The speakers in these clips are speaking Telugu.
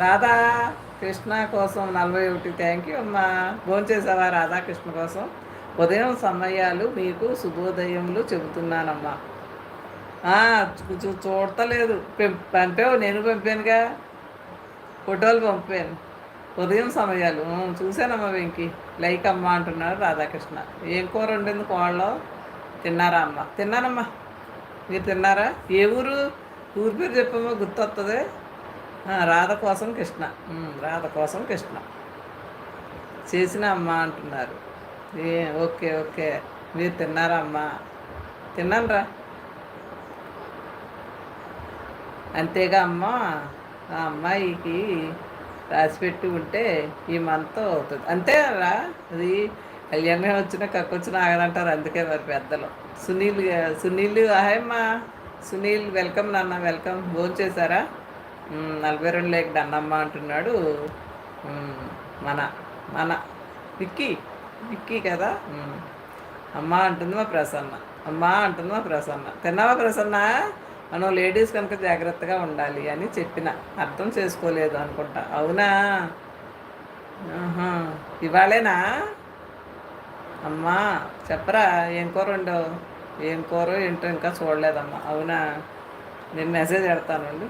రాధా కృష్ణ కోసం నలభై ఒకటి. థ్యాంక్ యూ అమ్మా. భోంచేసావా రాధాకృష్ణ కోసం? ఉదయం సమయాలు మీకు శుభోదయములు చెబుతున్నానమ్మా. చూ చూడతలేదు. పంపావు నేను పంపానుగా? ఫోటోలు పంపాను. ఉదయం సమయాలు. చూశానమ్మా వెంకి. లైక్ అమ్మ అంటున్నారు రాధాకృష్ణ ఏం కూర వండింది కోళ్ళలో తిన్నారా అమ్మ? తిన్నానమ్మా. మీరు తిన్నారా? ఏ ఊరు? ఊరి పేరు చెప్పమ్మా గుర్తొస్తుంది రాధ కోసం కృష్ణ. రాధ కోసం కృష్ణ. చేసిన అమ్మ అంటున్నారు. ఏ ఓకే ఓకే. మీరు తిన్నారా అమ్మ? తిన్నానరా. అంతేగా అమ్మ ఆ అమ్మాయికి రాసిపెట్టి ఉంటే ఈ మంత్ అవుతుంది. అంతేరా అది కళ్యాణం వచ్చిన కక్కొచ్చిన ఆగదంటారు. అందుకే మరి పెద్దలు. సునీల్ సునీల్ అమ్మా. సునీల్ వెల్కమ్ నాన్న వెల్కమ్. భోజనం చేశారా నలభై రెండు లేక డన్నమ్మ అంటున్నాడు. మన మన విక్కీ విక్కీ కదా? అమ్మ అంటుంది మా ప్రసన్న. అమ్మ అంటుంది మా ప్రసన్న. తిన్నావా ప్రసన్న? మనం లేడీస్ కనుక జాగ్రత్తగా ఉండాలి అని చెప్పిన. అర్థం చేసుకోలేదు అనుకుంటా. అవునా? ఇవాళేనా? అమ్మా చెప్పరా ఏం కూర ఉండవు ఏం కూర ఏంటో ఇంకా చూడలేదమ్మా. అవునా? నేను మెసేజ్ పెడతానండి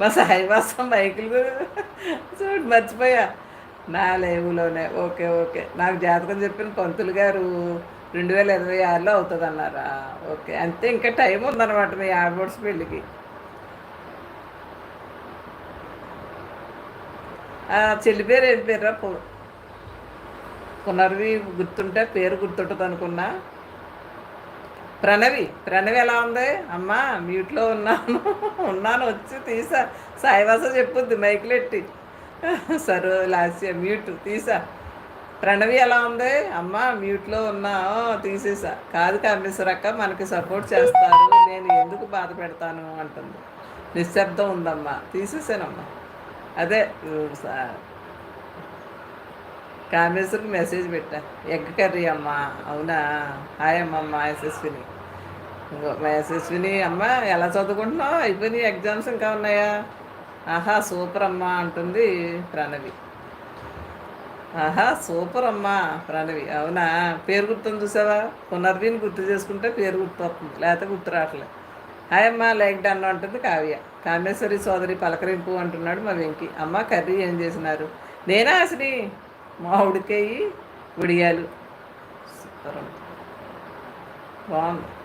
మా సాయివాసం బైకులు చూడు మర్చిపోయా. నా లేవులోనే. Okay okay. నాకు జాతకం చెప్పిన పంతులు గారు రెండు వేల ఇరవై ఆరులో అవుతుంది అన్నారా ఓకే. అంతే ఇంకా టైం ఉందన్నమాట మీ ఆడబోడ్స్ పెళ్ళికి. చెల్లి పేరు ఏం పేరు పునర్వి గుర్తుంటే పేరు గుర్తుంటుంది అనుకున్నా ప్రణవి ప్రణవి ఎలా ఉంది? అమ్మా మ్యూట్లో ఉన్నాను. ఉన్నాను వచ్చి తీసా. సాయివాస చెప్పుద్ది మైకులెట్టి సరే లాస్య మ్యూట్ తీసా. ప్రణవి ఎలా ఉంది? అమ్మ మ్యూట్లో ఉన్నా. తీసేసా. కాదు కామేశ్వరక్క మనకి సపోర్ట్ చేస్తారు. నేను ఎందుకు బాధ పెడతాను అంటుంది. నిశ్శబ్దం ఉందమ్మా. తీసేసానమ్మా. అదే కామేశ్వరికి మెసేజ్ పెట్టా. ఎగ్ కర్రీ అమ్మా. అవునా? హాయ్ అమ్మమ్మ యశస్విని యశస్విని అమ్మ ఎలా చదువుకుంటున్నావు? అయిపోయినాయి ఎగ్జామ్స్ ఇంకా ఉన్నాయా? ఆహా సూపర్ అమ్మా అంటుంది ప్రణవి. ఆహా సూపర్ అమ్మా ప్రణవి. అవునా? పేరు గుర్తుంది చూసావా? పునర్వీని గుర్తు చేసుకుంటే పేరు గుర్తు వస్తుంది లేకపోతే గుర్తు రావట్లేదు హాయ్ అమ్మ లైక్ డన్ అంటుంది కావ్య. కామేశ్వరి సోదరి పలకరింపు అంటున్నాడు మా వెంకి. అమ్మ కర్రీ ఏం చేసినారు? నేనా అసలు మామిడికాయి ఉడియాలు. సూపర్ బాగుంది.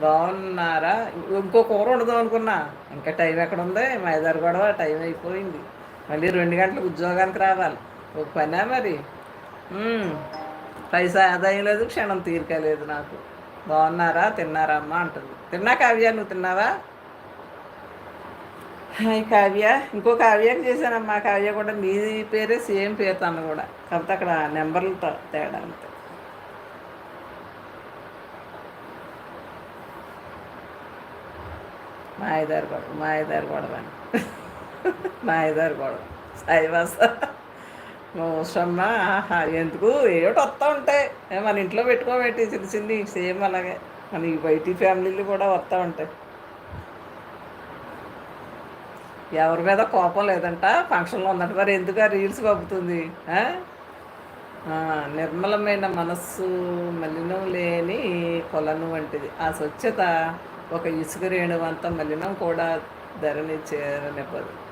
బాగున్నారా? ఇంకో కూర ఉండదాం అనుకున్నా. ఇంకా టైం ఎక్కడ ఉంది మా ఇద్దరు గొడవ టైం అయిపోయింది. మళ్ళీ రెండు గంటలకు ఉద్యోగానికి రావాలి. ఒక పనా మరి? పైసా ఆదాయం లేదు క్షణం తీరిక లేదు నాకు. బాగున్నారా? తిన్నారా అమ్మ? అంటుంది. తిన్నా కావ్య నువ్వు తిన్నావా? హాయ్ కావ్య. ఇంకో కావ్యకి చేశానమ్మా. కావ్య కూడా మీ పేరే సేమ్ పేరు తను కూడా. కాకపోతే అక్కడ నెంబర్లతో తేడా అంతే. మాయదారి గొడవ మాయదారి గొడవ అని. మాయదారి గొడవ. సాయివాస మోసమ్మ ఆహా ఎందుకు? ఏమిటి వస్తూ ఉంటాయి మన ఇంట్లో పెట్టుకోబెట్టి చిన్న చిన్ని సేమ్ అలాగే. మన ఈ బయటి ఫ్యామిలీలు కూడా వస్తూ ఉంటాయి. ఎవరి మీద కోపం లేదంట. ఫంక్షన్లో ఉందంట. మరి ఎందుకు ఆ రీల్స్ పంపుతుంది? నిర్మలమైన మనస్సు మలినం లేని కొలను వంటిది. ఆ స్వచ్ఛత ఒక ఇసుక రేణువంతం మలినం కూడా ధరని చేరనివ్వదు.